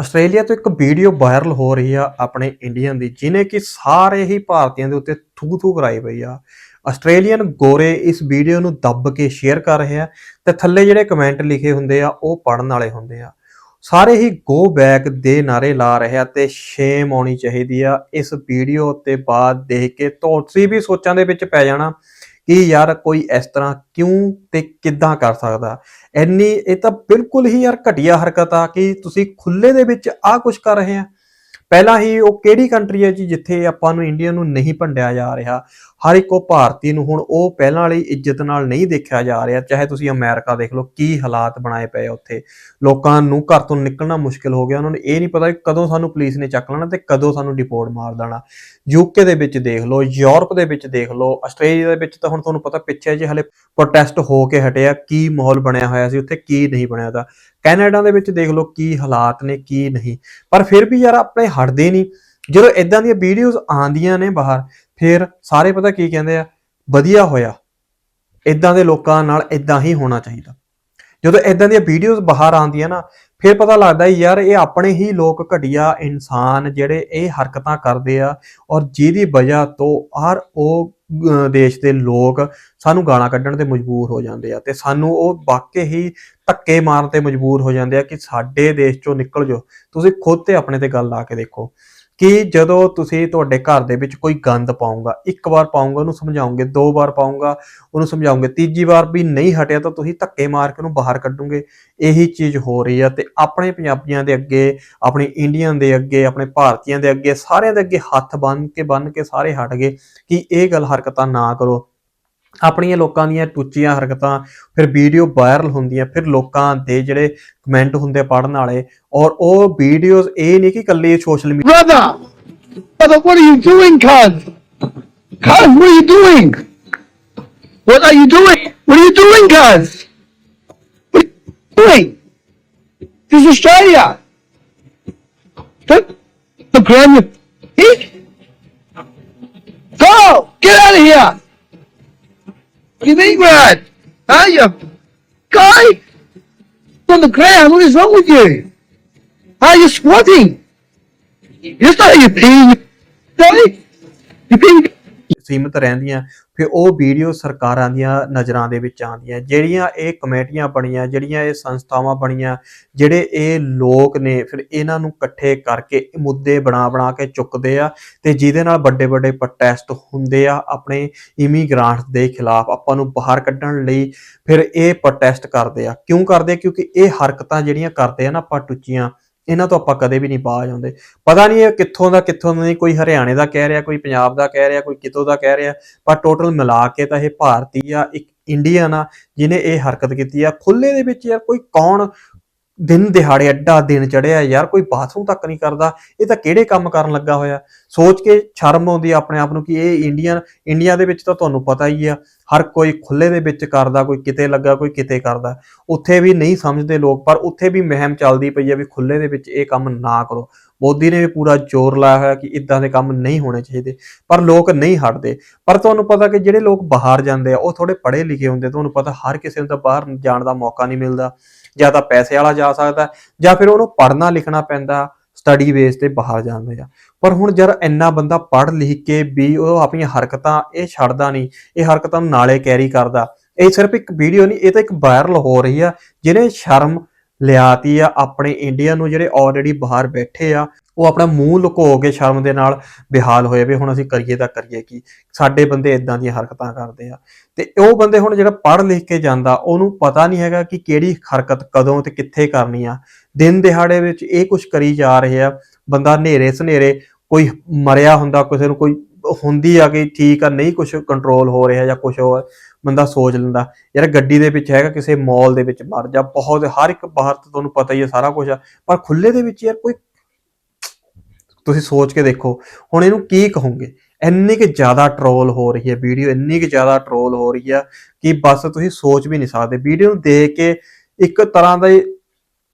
Australia ਤੋਂ ਇੱਕ video viral ਹੋ ਰਹੀ ਆ ਆਪਣੇ ਇੰਡੀਅਨ ਦੀ ਜਿਨੇ ਕਿ ਸਾਰੇ ਹੀ ਭਾਰਤੀਆਂ ਦੇ ਉੱਤੇ ਥੂ ਥੂ ਕਰਾਈ ਪਈ ਆ। ਆਸਟ੍ਰੇਲੀਅਨ ਗੋਰੇ ਇਸ ਵੀਡੀਓ ਨੂੰ ਦੱਬ ਕੇ ਸ਼ੇਅਰ ਕਰ ਰਹੇ ਆ ਤੇ ਥੱਲੇ ਜਿਹੜੇ ਕਮੈਂਟ ਲਿਖੇ ਹੁੰਦੇ ਆ, ਉਹ ਪੜਨ ਵਾਲੇ ਹੁੰਦੇ ਆ। ਸਾਰੇ ਹੀ ਗੋ ਬੈਕ ਦੇ ਨਾਰੇ ਲਾ ਰਹੇ ਆ ਤੇ ਸ਼ੇਮ ਆਉਣੀ ਚਾਹੀਦੀ ਆ। ਇਸ ਵੀਡੀਓ ਤੇ ਬਾਅਦ ਦੇਖ ਕੇ, ਤੁਸੀਂ ਵੀ ਸੋਚਾਂ ਦੇ ਵਿੱਚ ਪੈ ਜਾਣਾ ਕਿ ਯਾਰ ਕੋਈ ਇਸ ਤਰ੍ਹਾਂ ਕਿਉਂ ਤੇ ਕਿੱਦਾਂ ਕਰ ਸਕਦਾ? ਇੰਨੀ, ਇਹ ਤਾਂ ਬਿਲਕੁਲ ਹੀ ਯਾਰ ਘਟੀਆ ਹਰਕਤ ਆ ਕਿ ਤੁਸੀਂ ਖੁੱਲੇ ਦੇ ਵਿੱਚ ਆ ਕੁਝ ਕਰ ਰਹੇ ਆ। ਪਹਿਲਾਂ ਹੀ ਉਹ ਕਿਹੜੀ ਕੰਟਰੀ ਹੈ ਜੀ ਜਿੱਥੇ ਆਪਾਂ ਨੂੰ ਇੰਡੀਆ ਨੂੰ ਨਹੀਂ ਭੰਡਿਆ ਜਾ ਰਿਹਾ? ਹਰ ਇੱਕ ਉਹ ਭਾਰਤੀ ਨੂੰ ਹੁਣ ਉਹ ਪਹਿਲਾਂ ਵਾਲੀ ਇੱਜ਼ਤ ਨਾਲ ਨਹੀਂ ਦੇਖਿਆ ਜਾ ਰਿਹਾ, ਚਾਹੇ ਤੁਸੀਂ ਅਮਰੀਕਾ ਦੇਖ ਲਓ, ਕੀ ਹਾਲਾਤ ਬਣਾਏ ਪਏ ਆ ਉੱਥੇ। ਲੋਕਾਂ ਨੂੰ ਘਰ ਤੋਂ ਨਿਕਲਣਾ ਮੁਸ਼ਕਿਲ ਹੋ ਗਿਆ, ਉਹਨਾਂ ਨੂੰ ਇਹ ਨਹੀਂ ਪਤਾ ਕਿ ਕਦੋਂ ਸਾਨੂੰ ਪੁਲਿਸ ਨੇ ਚੱਕ ਲੈਣਾ ਤੇ ਕਦੋਂ ਸਾਨੂੰ ਡਿਪੋਰਟ ਮਾਰ ਦੇਣਾ। ਯੂਕੇ ਦੇ ਵਿੱਚ ਦੇਖ ਲਓ ਯੂਰਪ ਦੇ ਵਿੱਚ ਦੇਖ ਲਓ ਆਸਟ੍ਰੇਲੀਆ ਦੇ ਵਿੱਚ ਤਾਂ ਹੁਣ ਤੁਹਾਨੂੰ ਪਤਾ ਪਿੱਛੇ ਜੇ ਹਲੇ ਪ੍ਰੋਟੈਸਟ ਹੋ ਕੇ ਹਟਿਆ ਕੀ ਮਾਹੌਲ ਬਣਿਆ ਹੋਇਆ ਸੀ ਉੱਥੇ, ਕੀ ਨਹੀਂ ਬਣਿਆ ਤਾਂ। ਕੈਨੇਡਾ ਦੇ ਵਿੱਚ ਦੇਖ ਲਓ, ਕੀ ਹਾਲਾਤ ਨੇ, ਕੀ ਨਹੀਂ। ਪਰ ਫਿਰ ਵੀ ਯਾਰ ਆਪਣੇ ਹਟਦੇ ਨਹੀਂ। ਜਦੋਂ ਇਦਾਂ ਦੀਆਂ ਵੀਡੀਓਜ਼ ਆਉਂਦੀਆਂ ਨੇ ਬਾਹਰ, ਫਿਰ ਸਾਰੇ ਪਤਾ ਕੀ ਕਹਿੰਦੇ ਆ? ਵਧੀਆ ਹੋਇਆ। ਇਦਾਂ ਦੇ ਲੋਕਾਂ ਨਾਲ ਇਦਾਂ ਹੀ ਹੋਣਾ ਚਾਹੀਦਾ। ਜਦੋਂ ਇਦਾਂ ਦੀਆਂ ਵੀਡੀਓਜ਼ ਬਾਹਰ ਆਉਂਦੀਆਂ ਨਾ ਫਿਰ ਪਤਾ ਲੱਗਦਾ ਯਾਰ ਇਹ ਆਪਣੇ ਹੀ ਲੋਕ ਘਟੀਆ ਇਨਸਾਨ ਜਿਹੜੇ ਇਹ ਹਰਕਤਾਂ ਕਰਦੇ ਆ ਔਰ ਜਿਹਦੀ ਵਜ੍ਹਾ ਤੋਂ ਹਰ ਉਹ ਦੇਸ਼ ਦੇ ਲੋਕ ਸਾਨੂੰ ਗਾਲਾਂ ਕੱਢਣ ਤੇ ਮਜਬੂਰ ਹੋ ਜਾਂਦੇ ਆ ਤੇ ਸਾਨੂੰ ਉਹ ਵਾਕਈ ਹੀ ਧੱਕੇ ਮਾਰਨ ਤੇ ਮਜਬੂਰ ਹੋ ਜਾਂਦੇ ਆ ਕਿ ਸਾਡੇ ਦੇਸ਼ ਚੋਂ ਨਿਕਲ ਜਾਓ। ਤੁਸੀਂ ਖੁਦ ਤੇ ਆਪਣੇ ਤੇ ਗੱਲ ਲਾ ਕੇ ਦੇਖੋ। ਕਿ ਜਦੋਂ ਤੁਸੀਂ ਤੁਹਾਡੇ ਘਰ ਦੇ ਵਿੱਚ ਕੋਈ ਗੰਦ ਪਾਉਂਗਾ, ਇੱਕ ਵਾਰ ਪਾਉਂਗਾ, ਉਹਨੂੰ ਸਮਝਾਉਂਗੇ, ਦੋ ਵਾਰ ਪਾਉਂਗਾ, ਉਹਨੂੰ ਸਮਝਾਉਂਗੇ, ਤੀਜੀ ਵਾਰ ਵੀ ਨਹੀਂ ਹਟਿਆ ਤਾਂ ਤੁਸੀਂ ਧੱਕੇ ਮਾਰ ਕੇ ਉਹਨੂੰ ਬਾਹਰ ਕੱਢੋਗੇ। ਇਹੀ ਚੀਜ਼ ਹੋ ਰਹੀ ਆ ਤੇ ਆਪਣੇ ਪੰਜਾਬੀਆਂ ਦੇ ਅੱਗੇ, ਆਪਣੇ ਇੰਡੀਅਨ ਦੇ ਅੱਗੇ, ਆਪਣੇ ਭਾਰਤੀਆਂ ਦੇ ਅੱਗੇ, ਸਾਰਿਆਂ ਦੇ ਅੱਗੇ ਹੱਥ ਬੰਨ ਕੇ ਬੰਨ ਕੇ ਸਾਰੇ ਹਟ ਗਏ ਕਿ ਇਹ ਗੱਲ ਹਰਕਤਾਂ ਨਾ ਕਰੋ। ਆਪਣੀਆਂ ਲੋਕਾਂ ਦੀਆਂ ਟੁੱਚੀਆਂ ਹਰਕਤਾਂ ਫਿਰ ਵੀਡੀਓ ਵਾਇਰਲ ਹੁੰਦੀਆਂ ਫਿਰ ਲੋਕਾਂ ਦੇ ਜਿਹੜੇ ਕਮੈਂਟ ਹੁੰਦੇ ਪੜਨ ਵਾਲੇ ਔਰ ਉਹ ਵੀਡੀਓਜ਼ ਇਹ ਨਹੀਂ ਕਿ ਕੱਲੇ social media brother brother what are you doing cause cause what are you doing what are you doing what are you doing cause what are you doing this Australia the grammar go get out of here What you mean, Brad? Huh, you guy? On the ground, what is wrong with you? Are you squatting? It's not you peeing. Really? You peeing? ਸੀਮਿਤ ਰਹਿੰਦੀਆਂ, ਫਿਰ ਉਹ video ਸਰਕਾਰਾਂ ਦੀਆਂ ਨਜ਼ਰਾਂ ਦੇ ਵਿੱਚ ਆਉਂਦੀਆਂ। ਜਿਹੜੀਆਂ ਇਹ ਕਮੇਟੀਆਂ ਬਣੀਆਂ, ਜਿਹੜੀਆਂ ਇਹ ਸੰਸਥਾਵਾਂ ਬਣੀਆਂ, ਜਿਹੜੇ ਇਹ ਲੋਕ ਨੇ, ਫਿਰ ਇਹਨਾਂ ਨੂੰ ਇਕੱਠੇ ਕਰਕੇ ਮੁੱਦੇ ਬਣਾ ਬਣਾ ਕੇ ਚੁੱਕਦੇ ਆ ਤੇ ਜਿਹਦੇ ਨਾਲ ਵੱਡੇ ਵੱਡੇ ਪ੍ਰੋਟੈਸਟ ਹੁੰਦੇ ਆ ਆਪਣੇ ਇਮੀਗ੍ਰਾਂਟਸ ਦੇ ਖਿਲਾਫ, ਆਪਾਂ ਨੂੰ ਬਾਹਰ ਕੱਢਣ ਲਈ ਫਿਰ ਇਹ ਪ੍ਰੋਟੈਸਟ ਕਰਦੇ ਆ। ਕਿਉਂ ਕਰਦੇ? ਕਿਉਂਕਿ ਇਹ ਹਰਕਤਾਂ ਜਿਹੜੀਆਂ ਕਰਦੇ ਆ ਨਾ ਆਪਾਂ ਟੁੱਚੀਆਂ ਇਹਨਾਂ ਤੋਂ ਆਪਾਂ ਕਦੇ ਵੀ ਨਹੀਂ ਬਾਜ ਆਉਂਦੇ। ਪਤਾ ਨਹੀਂ ਇਹ ਕਿੱਥੋਂ ਦਾ ਕਿੱਥੋਂ ਦਾ ਨਹੀਂ, ਕੋਈ ਹਰਿਆਣੇ ਦਾ ਕਹਿ ਰਿਹਾ, ਕੋਈ ਪੰਜਾਬ ਦਾ ਕਹਿ ਰਿਹਾ, ਕੋਈ ਕਿਤੋਂ ਦਾ ਕਹਿ ਰਿਹਾ, ਪਰ ਟੋਟਲ ਮਿਲਾ ਕੇ ਤਾਂ ਇਹ ਭਾਰਤੀ ਆ, ਇੱਕ ਇੰਡੀਅਨ ਆ ਜਿਨੇ ਇਹ ਹਰਕਤ ਕੀਤੀ ਆ। ਖੁੱਲੇ ਦੇ ਵਿੱਚ ਯਾਰ ਕੋਈ ਕੌਣ ਦਿਨ ਦਿਹਾੜੇ ਅੱਡਾ ਦਿਨ ਚੜਿਆ ਯਾਰ ਕੋਈ ਬਾਥਰੂਮ ਤੱਕ ਨਹੀਂ ਕਰਦਾ। ਇਹ ਤਾਂ ਕਿਹੜੇ ਕੰਮ ਕਰਨ ਲੱਗਾ ਹੋਇਆ? ਸੋਚ ਕੇ ਸ਼ਰਮ ਆਉਂਦੀ ਆਪਣੇ ਆਪ ਨੂੰ ਕਿ ਇਹ ਇੰਡੀਅਨ ਇੰਡੀਆ ਦੇ ਵਿੱਚ ਤਾਂ ਤੁਹਾਨੂੰ ਪਤਾ ਹੀ ਆ ਹਰ ਕੋਈ ਖੁੱਲੇ ਦੇ ਵਿੱਚ ਕਰਦਾ, ਕੋਈ ਕਿਤੇ ਲੱਗਾ, ਕੋਈ ਕਿਤੇ ਕਰਦਾ। ਉੱਥੇ ਵੀ ਨਹੀਂ ਸਮਝਦੇ ਲੋਕ, ਪਰ ਉੱਥੇ ਵੀ ਮਹਿਮ ਚੱਲਦੀ ਪਈ ਆ ਵੀ ਖੁੱਲੇ ਦੇ ਵਿੱਚ ਇਹ ਕੰਮ ਨਾ ਕਰੋ। ਮੋਦੀ ਨੇ ਵੀ ਪੂਰਾ ਜ਼ੋਰ ਲਾਇਆ ਹੋਇਆ ਕਿ ਇਦਾਂ ਦੇ ਕੰਮ ਨਹੀਂ ਹੋਣੇ ਚਾਹੀਦੇ। ਪਰ ਲੋਕ ਨਹੀਂ ਹਟਦੇ। ਪਰ ਤੁਹਾਨੂੰ ਪਤਾ ਕਿ ਜਿਹੜੇ ਲੋਕ ਬਾਹਰ ਜਾਂਦੇ ਆ, ਉਹ ਥੋੜੇ ਪੜ੍ਹੇ ਲਿਖੇ ਹੁੰਦੇ ਤੁਹਾਨੂੰ ਪਤਾ ਹਰ ਕਿਸੇ ਨੂੰ ਤਾਂ ਬਾਹਰ ਜਾਣ ਦਾ ਮੌਕਾ ਨਹੀਂ ਮਿਲਦਾ। ਜਾਂ ਤਾਂ ਪੈਸੇ ਵਾਲਾ ਜਾ ਸਕਦਾ, ਜਾਂ ਫਿਰ ਉਹਨੂੰ ਪੜ੍ਹਨਾ ਲਿਖਣਾ ਪੈਂਦਾ ਸਟੱਡੀ ਬੇਸ ਤੇ ਬਾਹਰ ਜਾਂਦੇ ਆ ਪਰ ਹੁਣ ਜਦ ਇੰਨਾ ਬੰਦਾ ਪੜ੍ਹ ਲਿਖ ਕੇ ਵੀ ਉਹ ਆਪਣੀਆਂ ਹਰਕਤਾਂ ਇਹ ਛੱਡਦਾ ਨਹੀਂ, ਇਹ ਹਰਕਤਾਂ ਨੂੰ ਨਾਲੇ ਕੈਰੀ ਕਰਦਾ, ਇਹ ਸਿਰਫ ਇੱਕ ਵੀਡੀਓ ਨਹੀਂ, ਇਹ ਤਾਂ ਇੱਕ ਵਾਇਰਲ ਹੋ ਰਹੀ ਆ, ਜਿਹਨੇ ਸ਼ਰਮ ਲਿਆਤੀ ਆ, ਆਪਣੇ ਇੰਡੀਆ ਨੂੰ ਜਿਹੜੇ ਆਲਰੇਡੀ ਬਾਹਰ ਬੈਠੇ ਆ, ਉਹ ਆਪਣਾ ਮੂੰਹ ਲੁਕੋ ਕੇ ਸ਼ਰਮ ਦੇ ਨਾਲ ਬਿਹਾਲ ਹੋਏ ਵੀ ਹੁਣ ਅਸੀਂ ਕਰੀਏ ਤਾਂ ਕਰੀਏ ਕੀ। ਸਾਡੇ ਬੰਦੇ ਇਦਾਂ ਦੀਆਂ ਹਰਕਤਾਂ ਕਰਦੇ ਆ। ਤੇ ਉਹ ਬੰਦੇ ਹੁਣ ਜਿਹੜਾ ਪੜ੍ਹ ਲਿਖ ਕੇ ਜਾਂਦਾ, ਉਹਨੂੰ ਪਤਾ ਨਹੀਂ ਹੈਗਾ ਕਿ ਕਿਹੜੀ ਹਰਕਤ ਕਦੋਂ ਤੇ ਕਿੱਥੇ ਕਰਨੀ ਆ। ਦਿਨ ਦਿਹਾੜੇ ਵਿੱਚ ਇਹ ਕੁਝ ਕਰੀ ਜਾ ਰਹੇ ਆ। ਬੰਦਾ ਹਨੇਰੇ ਸਨੇਰੇ ਕੋਈ ਮਰਿਆ ਹੁੰਦਾ, ਕਿਸੇ ਨੂੰ ਕੋਈ ਹੁੰਦੀ ਆ ਕਿ ਠੀਕ ਆ, ਨਹੀਂ ਕੁਝ ਕੰਟਰੋਲ ਹੋ ਰਿਹਾ ਜਾਂ ਕੁਝ ਹੋਰ ਬੰਦਾ ਸੋਚ ਲੈਂਦਾ। ਯਾਰ ਗੱਡੀ ਦੇ ਵਿੱਚ ਹੈਗਾ ਕਿਸੇ ਮਾਲ ਦੇ ਵਿੱਚ ਮਰ ਜਾ ਬਹੁਤ, ਹਰ ਇੱਕ ਬਾਹਰ ਤੋਂ ਤੁਹਾਨੂੰ ਪਤਾ ਹੀ ਹੈ ਸਾਰਾ ਕੁਝ ਆ, ਪਰ ਖੁੱਲੇ ਦੇ ਵਿੱਚ ਯਾਰ ਕੋਈ ਤੁਸੀਂ ਸੋਚ ਕੇ ਦੇਖੋ, ਹੁਣ ਇਹਨੂੰ ਕੀ ਕਹੋਗੇ? ਇੰਨੀ ਕਿ ਜ਼ਿਆਦਾ ਟਰੋਲ ਹੋ ਰਹੀ ਹੈ ਵੀਡੀਓ, ਇੰਨੀ ਕਿ ਜ਼ਿਆਦਾ ਟਰੋਲ ਹੋ ਰਹੀ ਆ ਕਿ ਬਸ ਤੁਸੀਂ ਸੋਚ ਵੀ ਨਹੀਂ ਸਕਦੇ। ਵੀਡੀਓ ਨੂੰ ਦੇਖ ਕੇ ਇੱਕ ਤਰ੍ਹਾਂ ਦਾ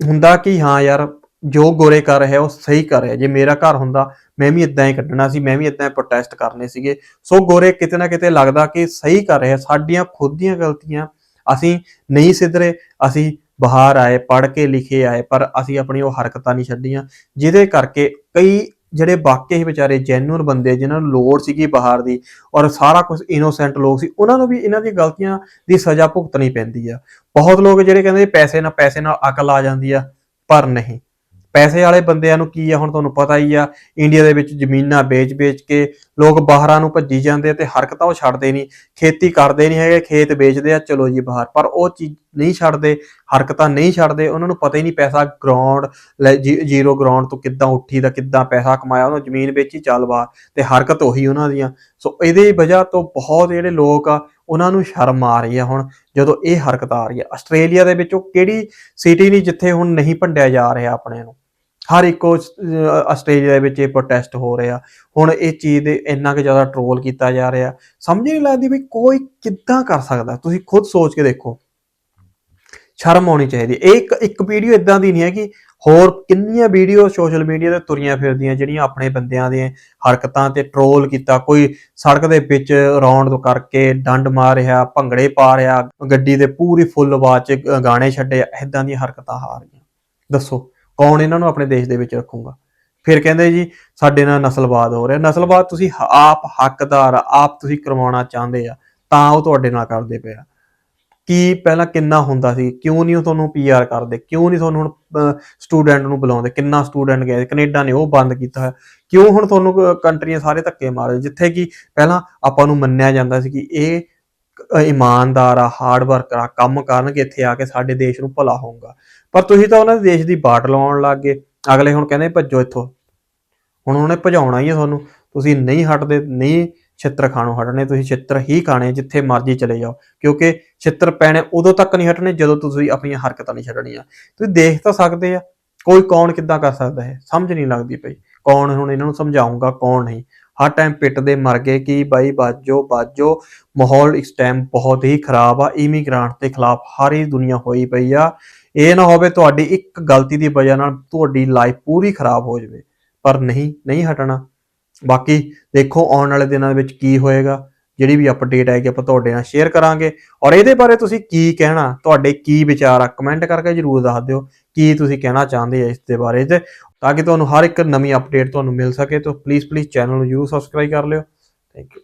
ਹੁੰਦਾ ਕਿ ਹਾਂ ਯਾਰ ਜੋ ਗੋਰੇ ਕਰ ਰਿਹਾ, ਉਹ ਸਹੀ ਕਰ ਰਿਹਾ। ਜੇ ਮੇਰਾ ਘਰ ਹੁੰਦਾ, ਮੈਂ ਵੀ ਇਦਾਂ ਹੀ ਕੱਢਣਾ ਸੀ, ਮੈਂ ਵੀ ਇਦਾਂ ਪ੍ਰੋਟੈਸਟ ਕਰਨੇ ਸੀਗੇ। ਸੋ ਗੋਰੇ ਕਿਤੇ ਨਾ ਕਿਤੇ ਲੱਗਦਾ ਕਿ ਸਹੀ ਕਰ ਰਿਹਾ। ਸਾਡੀਆਂ ਖੁਦ ਦੀਆਂ ਗਲਤੀਆਂ, ਅਸੀਂ ਨਹੀਂ ਸਿੱਧਰੇ, ਅਸੀਂ ਬਾਹਰ ਆਏ, ਪੜ੍ਹ ਕੇ ਲਿਖੇ ਆਏ, ਪਰ ਅਸੀਂ ਆਪਣੀ ਉਹ ਹਰਕਤਾਂ ਨਹੀਂ ਛੱਡੀਆਂ। ਜਿਹਦੇ ਕਰਕੇ ਕਈ ਜਿਹੜੇ ਵਾਕਈ ਵਿਚਾਰੇ ਜੈਨੂਅਨ ਬੰਦੇ ਜਿਨ੍ਹਾਂ ਨੂੰ ਲੋੜ ਸੀਗੀ ਬਾਹਰ ਦੀ, ਔਰ ਸਾਰਾ ਕੁਝ ਇਨੋਸੈਂਟ ਲੋਕ ਸੀ, ਉਹਨਾਂ ਨੂੰ ਵੀ ਇਹਨਾਂ ਦੀਆਂ ਗਲਤੀਆਂ ਦੀ ਸਜ਼ਾ ਭੁਗਤਣੀ ਪੈਂਦੀ ਆ। ਬਹੁਤ ਲੋਕ ਜਿਹੜੇ ਕਹਿੰਦੇ ਪੈਸੇ ਨਾਲ ਪੈਸੇ ਨਾਲ ਅਕਲ ਆ ਜਾਂਦੀ ਆ, ਪਰ ਨਹੀਂ। ਪੈਸੇ ਵਾਲੇ ਬੰਦਿਆਂ ਨੂੰ ਕੀ ਆ, ਹੁਣ ਤੁਹਾਨੂੰ ਪਤਾ ਹੀ ਆ ਇੰਡੀਆ ਦੇ ਵਿੱਚ ਜ਼ਮੀਨਾਂ ਵੇਚ-ਵੇਚ ਕੇ ਲੋਕ ਬਾਹਰਾਂ ਨੂੰ ਭੱਜੀ ਜਾਂਦੇ ਆ ਤੇ ਹਰਕਤਾਂ ਉਹ ਛੱਡਦੇ ਨਹੀਂ, ਖੇਤੀ ਕਰਦੇ ਨਹੀਂ ਹੈਗੇ, ਖੇਤ ਵੇਚਦੇ ਆ, ਚਲੋ ਜੀ ਬਾਹਰ, ਪਰ ਉਹ ਚੀਜ਼ ਨਹੀਂ ਛੱਡਦੇ ਹਰਕਤਾਂ ਨਹੀਂ ਛੱਡਦੇ, ਉਹਨਾਂ ਨੂੰ ਪਤਾ ਹੀ ਨਹੀਂ ਪੈਸਾ ਗਰਾਊਂਡ ਜ਼ੀਰੋ ਗਰਾਊਂਡ ਤੋਂ ਕਿੱਦਾਂ ਉੱਠੀ ਦਾ, ਕਿੱਦਾਂ ਪੈਸਾ ਕਮਾਇਆ, ਉਹਨਾਂ ਜ਼ਮੀਨ ਵੇਚੀ, ਚੱਲ ਬਾਹਰ ਤੇ ਹਰਕਤ ਉਹੀ ਉਹਨਾਂ ਦੀਆਂ, ਸੋ ਇਹਦੇ ਵਜ੍ਹਾ ਤੋਂ ਬਹੁਤ ਜਿਹੜੇ ਲੋਕ ਆ, ਉਹਨਾਂ ਨੂੰ ਸ਼ਰਮ ਆ ਰਹੀ ਆ ਹੁਣ, ਜਦੋਂ ਇਹ ਹਰਕਤ ਆ ਰਹੀ ਆ, ਆਸਟ੍ਰੇਲੀਆ ਦੇ ਵਿੱਚ ਉਹ ਕਿਹੜੀ ਸਿਟੀ ਨਹੀਂ ਜਿੱਥੇ ਹੁਣ ਨਹੀਂ ਭੰਡਿਆ ਜਾ ਰਿਹਾ ਆਪਣੇ ਨੂੰ। ਹਰ ਇੱਕ ਆਸਟ੍ਰੇਲੀਆ ਦੇ ਵਿੱਚ ਇਹ ਪ੍ਰੋਟੈਸਟ ਹੋ ਰਿਹਾ ਹੁਣ ਇਹ ਚੀਜ਼ ਦੇ ਇੰਨਾ ਕਿ ਜ਼ਿਆਦਾ ਟਰੋਲ ਕੀਤਾ ਜਾ ਰਿਹਾ। ਸਮਝ ਨਹੀਂ ਲੱਗਦੀ ਵੀ ਕੋਈ ਕਿੱਦਾਂ ਕਰ ਸਕਦਾ। ਤੁਸੀਂ ਖੁਦ ਸੋਚ ਕੇ ਦੇਖੋ। ਸ਼ਰਮ ਆਉਣੀ ਚਾਹੀਦੀ। ਇਹ ਇੱਕ ਇੱਕ ਵੀਡੀਓ ਇਦਾਂ ਦੀ ਨਹੀਂ ਹੈ ਕਿ ਹੋਰ ਕਿੰਨੀਆਂ ਵੀਡੀਓ ਸੋਸ਼ਲ ਮੀਡੀਆ ਤੇ ਤੁਰੀਆਂ ਫਿਰਦੀਆਂ, ਜਿਹੜੀਆਂ ਆਪਣੇ ਬੰਦਿਆਂ ਦੀਆਂ ਹਰਕਤਾਂ ਤੇ ਟਰੋਲ ਕੀਤਾ। ਕੋਈ ਸੜਕ ਦੇ ਵਿੱਚ ਰੌਂਡ ਕਰਕੇ ਡੰਡ ਮਾਰ ਰਿਹਾ, ਭੰਗੜੇ ਪਾ ਰਿਹਾ, ਗੱਡੀ ਦੇ ਪੂਰੀ ਫੁੱਲ ਆਵਾਜ਼ 'ਚ ਗਾਣੇ ਛੱਡੇ ਇਦਾਂ ਦੀਆਂ ਹਰਕਤਾਂ ਆ ਰਹੀਆਂ ਦੱਸੋ। ਕੌਣ ਇਹਨਾਂ ਨੂੰ ਆਪਣੇ ਦੇਸ਼ ਦੇ ਵਿੱਚ ਰੱਖੂਗਾ? ਫਿਰ ਕਹਿੰਦੇ ਜੀ ਸਾਡੇ ਨਾਲ ਨਸਲਵਾਦ ਹੋ ਰਿਹਾ। ਨਸਲਵਾਦ ਤੁਸੀਂ ਆਪ ਹੱਕਦਾਰ ਆ, ਆਪ ਤੁਸੀਂ ਕਰਵਾਉਣਾ ਚਾਹੁੰਦੇ ਆ ਤਾਂ ਉਹ ਤੁਹਾਡੇ ਨਾਲ ਕਰਦੇ ਪਏ ਆ। ਕੀ ਪਹਿਲਾਂ ਕਿੰਨਾ ਹੁੰਦਾ ਸੀ? ਕਿਉਂ ਨਹੀਂ ਉਹ ਤੁਹਾਨੂੰ ਪੀਆਰ ਕਰਦੇ? ਕਿਉਂ ਨਹੀਂ ਤੁਹਾਨੂੰ ਹੁਣ ਸਟੂਡੈਂਟ ਨੂੰ ਬੁਲਾਉਂਦੇ? ਕਿੰਨਾ ਸਟੂਡੈਂਟ ਗਏ? ਕੈਨੇਡਾ ਨੇ ਉਹ ਬੰਦ ਕੀਤਾ ਹੋਇਆ। ਕਿਉਂ ਹੁਣ ਤੁਹਾਨੂੰ ਕੰਟਰੀਆਂ ਸਾਰੇ ਧੱਕੇ ਮਾਰਦੇ ਜਿੱਥੇ ਕਿ ਪਹਿਲਾਂ ਆਪਾਂ ਨੂੰ ਮੰਨਿਆ ਜਾਂਦਾ ਸੀ ਕਿ ਇਹ ਇਮਾਨਦਾਰ ਆ ਹਾਰਡ ਵਰਕਰ ਆ ਕੰਮ ਕਰਨਗੇ ਇੱਥੇ ਆ ਕੇ ਸਾਡੇ ਦੇਸ਼ ਨੂੰ ਭਲਾ ਹੋਊਗਾ। ਪਰ ਤੁਸੀਂ ਤਾਂ ਉਹਨਾਂ ਦੇ ਦੇਸ਼ ਦੀ ਬਾਟ ਲਾਉਣ ਲੱਗ ਗਏ। ਅਗਲੇ ਹੁਣ ਕਹਿੰਦੇ ਭੱਜੋ ਇੱਥੋਂ। ਹੁਣ ਉਹਨੇ ਭਜਾਉਣਾ ਹੀ ਆ ਤੁਹਾਨੂੰ। ਤੁਸੀਂ ਨਹੀਂ ਹਟਦੇ, ਨਹੀਂ ਛਿੱਤਰ ਖਾਣੋਂ ਹਟਣੇ, ਤੁਸੀਂ ਛਿੱਤਰ ਹੀ ਖਾਣੇ ਜਿੱਥੇ ਮਰਜ਼ੀ ਚਲੇ ਜਾਓ। ਕਿਉਂਕਿ ਛਿੱਤਰ ਪੈਣੇ ਉਦੋਂ ਤੱਕ ਨਹੀਂ ਹਟਣੇ ਜਦੋਂ ਤੁਸੀਂ ਆਪਣੀਆਂ ਹਰਕਤਾਂ ਨਹੀਂ ਛੱਡਣੀਆਂ। ਤੁਸੀਂ ਦੇਖ ਤਾਂ ਸਕਦੇ ਆ, ਕੋਈ ਕੌਣ ਕਿੱਦਾਂ ਕਰ ਸਕਦਾ ਹੈ? ਸਮਝ ਨਹੀਂ ਲੱਗਦੀ ਪਈ। ਕੌਣ ਹੁਣ ਇਹਨਾਂ ਨੂੰ ਸਮਝਾਉਂਗਾ ਕੌਣ ਨਹੀਂ। ਹਰ ਟਾਈਮ ਪਿੱਟਦੇ ਮਰ ਗਏ ਕਿ ਬਾਈ ਬਾਜੋ ਬਾਜੋ। ਮਾਹੌਲ ਇਸ ਟਾਈਮ ਬਹੁਤ ਹੀ ਖਰਾਬ ਆ। ਇਮੀਗ੍ਰਾਂਟ ਦੇ ਖਿਲਾਫ ਸਾਰੀ ਦੁਨੀਆ ਹੋਈ ਪਈ ਆ। ਇਹ ਨਾ ਹੋਵੇ ਤੁਹਾਡੀ ਇੱਕ ਗਲਤੀ ਦੀ ਵਜ੍ਹਾ ਨਾਲ ਤੁਹਾਡੀ ਲਾਈਫ ਪੂਰੀ ਖਰਾਬ ਹੋ ਜਾਵੇ, ਪਰ ਨਹੀਂ ਨਹੀਂ ਹਟਣਾ। ਬਾਕੀ ਦੇਖੋ, ਆਉਣ ਵਾਲੇ ਦਿਨਾਂ ਦੇ ਵਿੱਚ ਕੀ ਹੋਏਗਾ, ਜਿਹੜੀ ਵੀ ਅਪਡੇਟ ਆਏਗੀ ਆਪਾਂ ਤੁਹਾਡੇ ਨਾਲ ਸ਼ੇਅਰ ਕਰਾਂਗੇ। ਔਰ ਇਹਦੇ ਬਾਰੇ ਤੁਸੀਂ ਕੀ ਕਹਿਣਾ, ਤੁਹਾਡੇ ਕੀ ਵਿਚਾਰ ਆ ਕਮੈਂਟ ਕਰਕੇ ਜਰੂਰ ਦੱਸ ਦਿਓ, ਕੀ ਤੁਸੀਂ ਕਹਿਣਾ ਚਾਹੁੰਦੇ ਆ ਇਸ ਦੇ ਬਾਰੇ ਤੇ, ਤਾਂ ਕਿ ਤੁਹਾਨੂੰ ਹਰ ਇੱਕ ਨਵੀਂ ਅਪਡੇਟ ਤੁਹਾਨੂੰ ਮਿਲ ਸਕੇ। ਤਾਂ ਪਲੀਜ਼ ਪਲੀਜ਼ ਚੈਨਲ ਨੂੰ ਜਰੂਰ ਸਬਸਕ੍ਰਾਈਬ ਕਰ ਲਿਓ। Thank you